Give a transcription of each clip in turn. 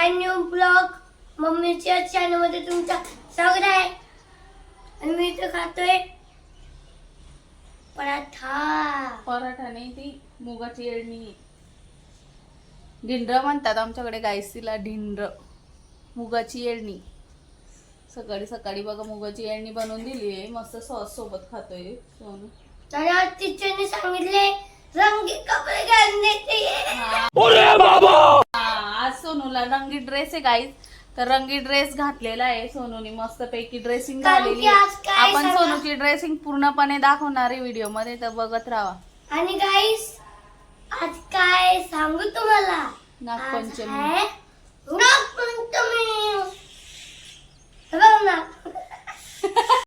माय new blog. मम्मीच्या चॅनलमध्ये तुमचं स्वागत आहे. आणि मी इथं खातोय पराठा. पराठा नाही ती मुगाची येळणी ढिंडर म्हणतात आमच्याकडे गायसीला ढिंडर मुगाची येळणी सकाळी सकाळी बघा मुगाची येळणी बनवून दिली आहे मस्त सॉस सोबत खातोय. सोनू. तर आज सांगितले रंगीत कपडे घालण्याचे हा, आज सोनूला रंगी ड्रेस आहे गाईज तर रंगी ड्रेस घातलेला आहे. सोनूने मस्त पैकी ड्रेसिंग कारण की झालेली आज आहे. काय आपण? सोनूची ड्रेसिंग पूर्णपणे दाखवणार आहे व्हिडिओमध्ये तर बघत राहा. आणि गाईस आज काय सांगू तुम्हाला? आज नागपंचमी आहे नागपंचमी हे बघ ना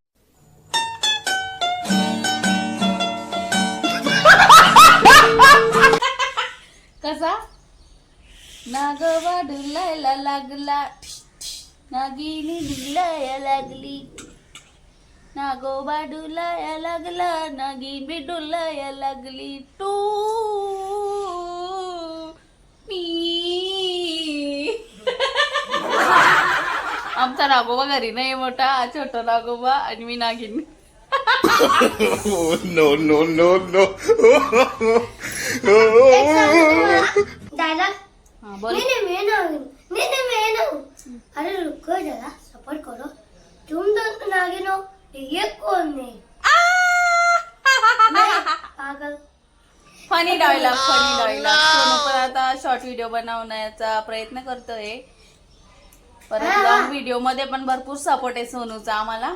नागवा डुलायला लागला. नागिनी डुलाया लागली. नागोबा डुलाया लागला. नागिन बी डुलाया लागली. टू. मी. आमचा नागोबा घरी नाही मोठा छोटा नागोबा आणि मी नागिन. No, no, no, no. एक सांगू तुम्हाला. दादा हा बोल. नहीं नहीं मैं ना नहीं नहीं मैं ना अरे रुको जरा सपोर्ट करो. तुम दोनों नागिन हो ये कौन है? पागल. Funny dialogue funny dialogue Sonu पण आता शॉर्ट व्हिडिओ बनवण्याचा प्रयत्न करतोय. परत हा. लॉंग व्हिडिओमध्ये पण भरपूर सपोर्ट आहे सोनूचा आम्हाला.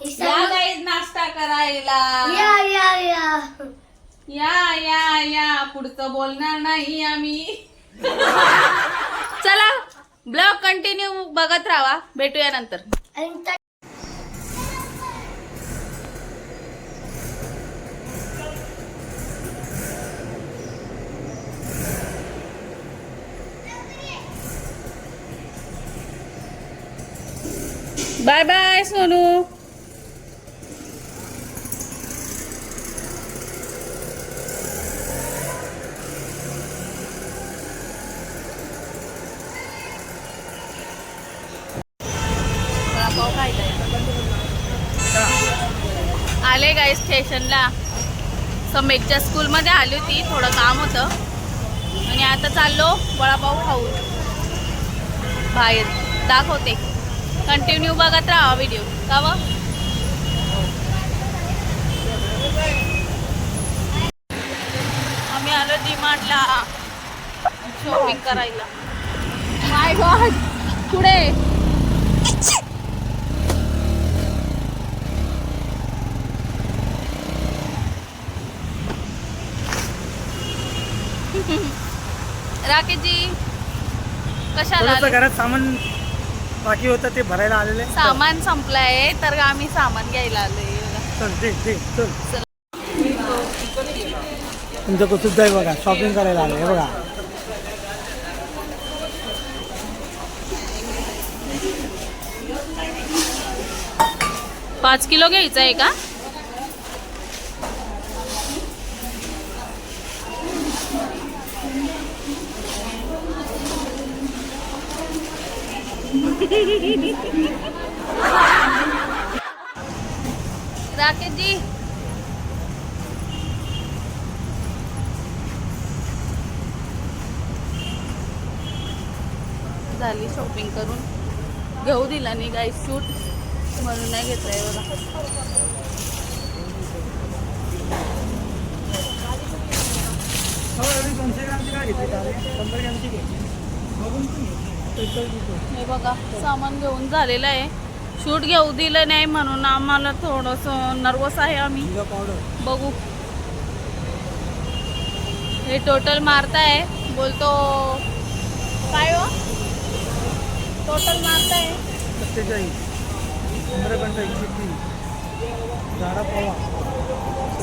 या सांगू- गाईज नाश्ता करायला. या या या. या या या. पुढचं बोलणार नाही आम्ही. चला ब्लॉग कंटिन्यू बघत राहा. भेटूया नंतर. बाय बाय सोनू आले गाई स्टेशनला समेकच्या स्कूलमध्ये आली होती. थोडं काम होतं. आणि आता चाललो वडापाव खाऊ बाहेर. दाखवते. कंटिन्यू बघत राहा व्हिडिओ का व? आम्ही आलो डीमार्टला शॉपिंग करायला. माय गॉड पुढे. राकेशजी कशाला थोडंसं? घरात सामान बाकी होतं ते भरायला आलेले. सामान संपलंय तर आम्ही सामान घ्यायला आलोय. चल दे चल. तुमचं कुतुब आहे बघा शॉपिंग करायला आले हे बघा. पाच किलो घ्यायचं आहे का? राकेश जी झाली शॉपिंग करून. घेऊ दिला नाही गाई शूट म्हणून नाही घेतलाय बघा हो, दोनशे ग्रामची काय घेतली शंभर ग्रामची घेतली बघून तू हे बघा सामान घेऊन झालेलं आहे. शूट घेऊ दिलं नाही म्हणून आम्हाला थोडंसं नर्वस आहे आम्ही. बघू. हे टोटल मारताय. बोलतो काय हो? टोटल मारताय.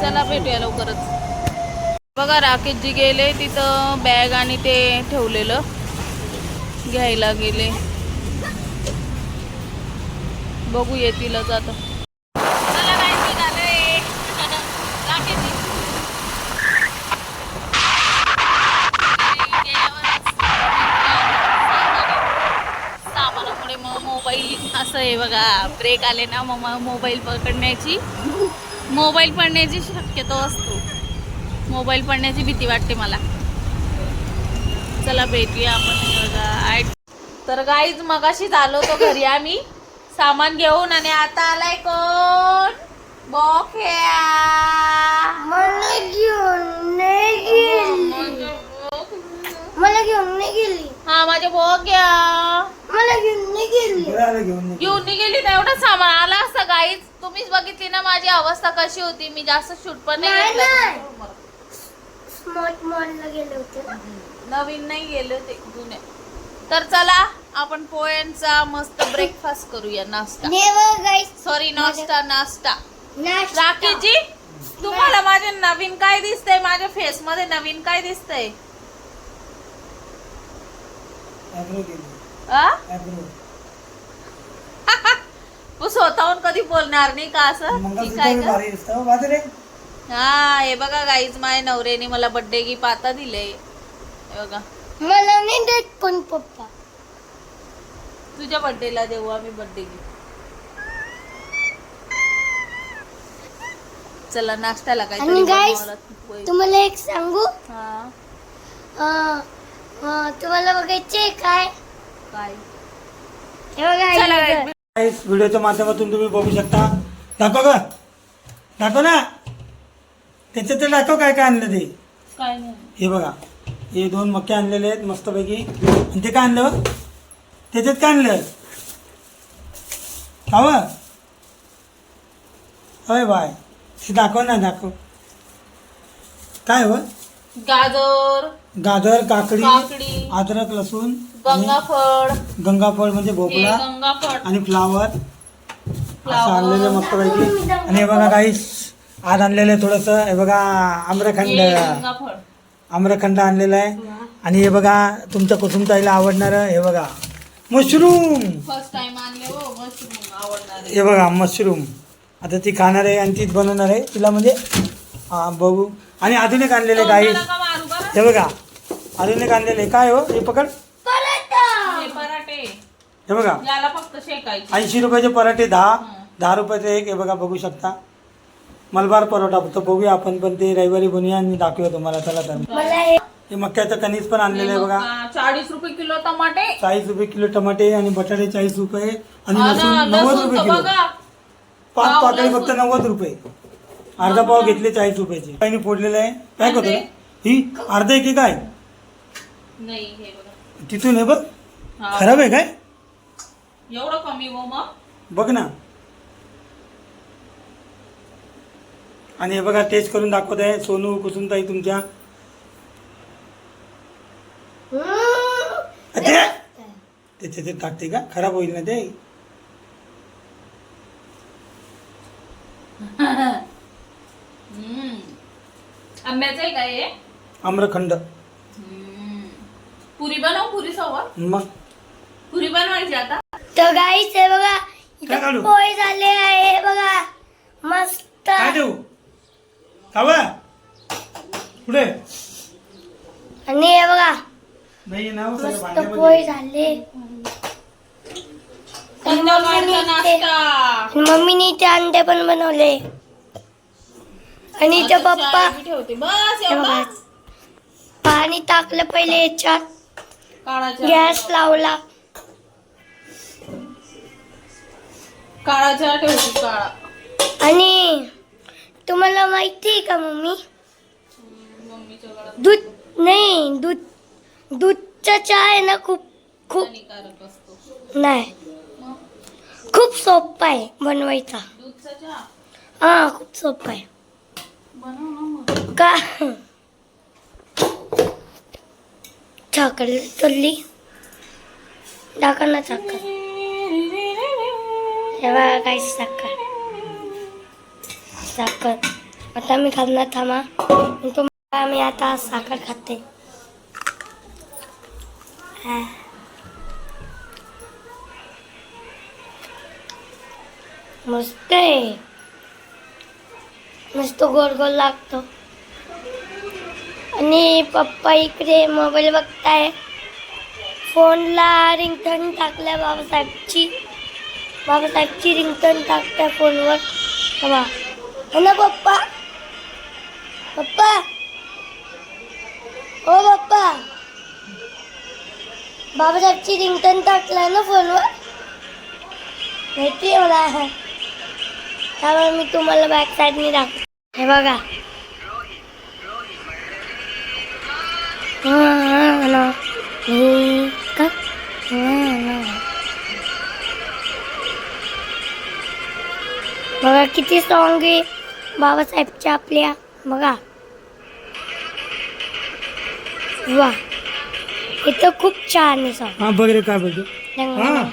चला भेटूया लवकरच. बघा राकेशजी गेले तिथं बॅग आणि ते ठेवलेलं. घ्यायला गेले. बघू येतीलच आता मोबाईल असं आहे बघा. ब्रेक आले ना मग मोबाईल पकडण्याची. मोबाईल पडण्याची शक्यतो असतो. मोबाईल पडण्याची भीती वाटते मला. चला भेटूया आपण तर गाईज मगाशीच आलो होतो घरी आम्ही. सामान घेऊन आणि आता आलाय कोण? बोक्या मला घेऊन नाही गेली. मला घेऊन नाही गेली. हा माझे बोक्या मला घेऊन नाही गेली. घेऊन नाही गेली. तर एवढं सामान आला असता गाईज तुम्हीच बघितली ना माझी अवस्था कशी होती. मी जास्त शूट पण नाही. स्मार्ट मॉलला गेले होते. ना. नवीन नाही गेले ते जुने. तर चला आपण पोळ्यांचा मस्त ब्रेकफास्ट करूया नाश्ता. सॉरी नाश्ता नाश्ता. राकेशजी तुम्हाला माझे नवीन काय दिसतंय? माझ्या फेस मध्ये नवीन काय दिसतंय? स्वतःहून कधी बोलणार नाही का असं? का? हो. हा हे बघा गाईज माझ्या नवऱ्याने मला बर्थडे गिफ्ट आता दिले बघा. मला नाही देत पण पप्पा. तुझ्या बर्थडेला देऊ आम्ही बर्थडे गिफ्ट चला नाश्त्याला आणि guys, पोहे. तुम्हाला एक सांगू? हा. अं, अं, तुम्हाला बघायचे काय? काय? हे बघा चला हे व्हिडिओच्या माध्यमातून तुम्ही बघू शकता. दाखव ग. दाखव ना. त्याच्यात ते दाखव काय काय आणलं ते. काय नाही. हे बघा. हे दोन मक्के आणलेले आहेत मस्तपैकी. आणि ते काय आणलं? त्याच्यात काय आणलं? हव होय बाय. ते दाखव ना दाखव. काय हो? गाजर गाजर काकडी काकडी अद्रक लसूण गंगाफळ. गंगाफळ म्हणजे भोपळा गंगाफळ. आणि फ्लावर. असं. आणलेलं मस्तपैकी. आणि हे बघा काही आज आणलेलं थोडंसं. हे बघा आम्रखंड. गंगाफळ. आम्रखंड आणलेलं आहे. आणि हे बघा तुमच्या कुसुमताईला आवडणारं हे बघा. मशरूम. फर्स्ट टाइम आणले हो मशरूम आवडणार. आहे. हे बघा मशरूम. आता ती खाणार आहे आणि तीच बनवणार आहे. तिला म्हणजे हा बघू. आणि अजून एक आणलेले बरं? हे बघा अजून एक आणलेले काय हो? हे पकड. हे पराठे. हे बघा. याला फक्त शेकायचे. ऐंशी रुपयाचे पराठे दहा. दहा रुपयाचे एक हे बघा बघू शकता. मलबार परोठा फक्त बघूया आपण पण ते रविवारी बनवूया आणि दाखवूया तुम्हाला. चला तर. हे मक्याचं कणीस पण आणलेलं आहे बघा. चाळीस रुपये किलो टमाटे. चाळीस रुपये किलो टमाटे आणि बटाटे चाळीस रुपये आणि लसूण नव्वद लसूण रुपये तर किलो. बघा. पाच पाकळी. फक्त नव्वद रुपये. अर्धा पाव घेतले चाळीस रुपयाचे. काही फोडलेलं आहे. काय करतो? ही अर्धा आहे की काय? नाही हे बघा. तिथून हे बघ. हा. खराब आहे काय? एवढं कमी हो मग? बघ ना. आणि हे बघा टेस्ट करून दाखवत आहे सोनू कुसुमताई तुमच्या. ते त्याच्या ते टाकते का? खराब होईल ना ते. आंब्याचं आहे का हे? आम्रखंड. पुरी बनव पुरी सोबत मग? पुरी बनवायची आता. तर गाईस हे बघा काय पोहे झाले आहे हे बघा. मस्त. काय देऊ? खावा? पुढे आणि हे बघा नाही ना हो, सगळं मस्त भांड्यामध्ये. पोहे झाले. आणि मम्मीने इथे- नाश्ता. आणि मम्मीने इथे अंडे पण बनवले. आणि इथे पप्पा चहा बी ठेवते. बस हे बघा. एवढं पाणी टाकलं पहिले याच्यात. काळा चहा गॅस लावला. काळा चहा ठेवते काळा. आणि तुम्हाला माहिती आहे का मम्मी? दूध नाही दूध दूधचा चहा आहे ना खूप खूप नाही. खूप सोपा आहे बनवायचा. हा खूप सोपा आहे. का? साखर चलली टाका ना बघा काय साखर. साखर. आता मी खाणार थांबा. तुम्हाला मी आता साखर खाते. मस्त आहे. मस्त गोड गोड लागतो. आणि पप्पा इकडे मोबाईल बघताय. फोनला रिंगटन टाकल्या बाबासाहेबची. बाबासाहेबची रिंगटन टाकताय फोनवर. बाबा ना पप्पा पप्पा हो पप्पा बाबासाहेबची रिंगटन टाकलाय ना फोनवर? माहिती आहे मला. त्यामुळे मी तुम्हाला बॅक साईडने दाखव हे बघा. ना. का? बघा किती स्ट्रॉंग आहे. बाबासाहेबच्या आपल्या बघा. वा. इथं खूप छान आहे सॉंग हा बघ रे काय हा.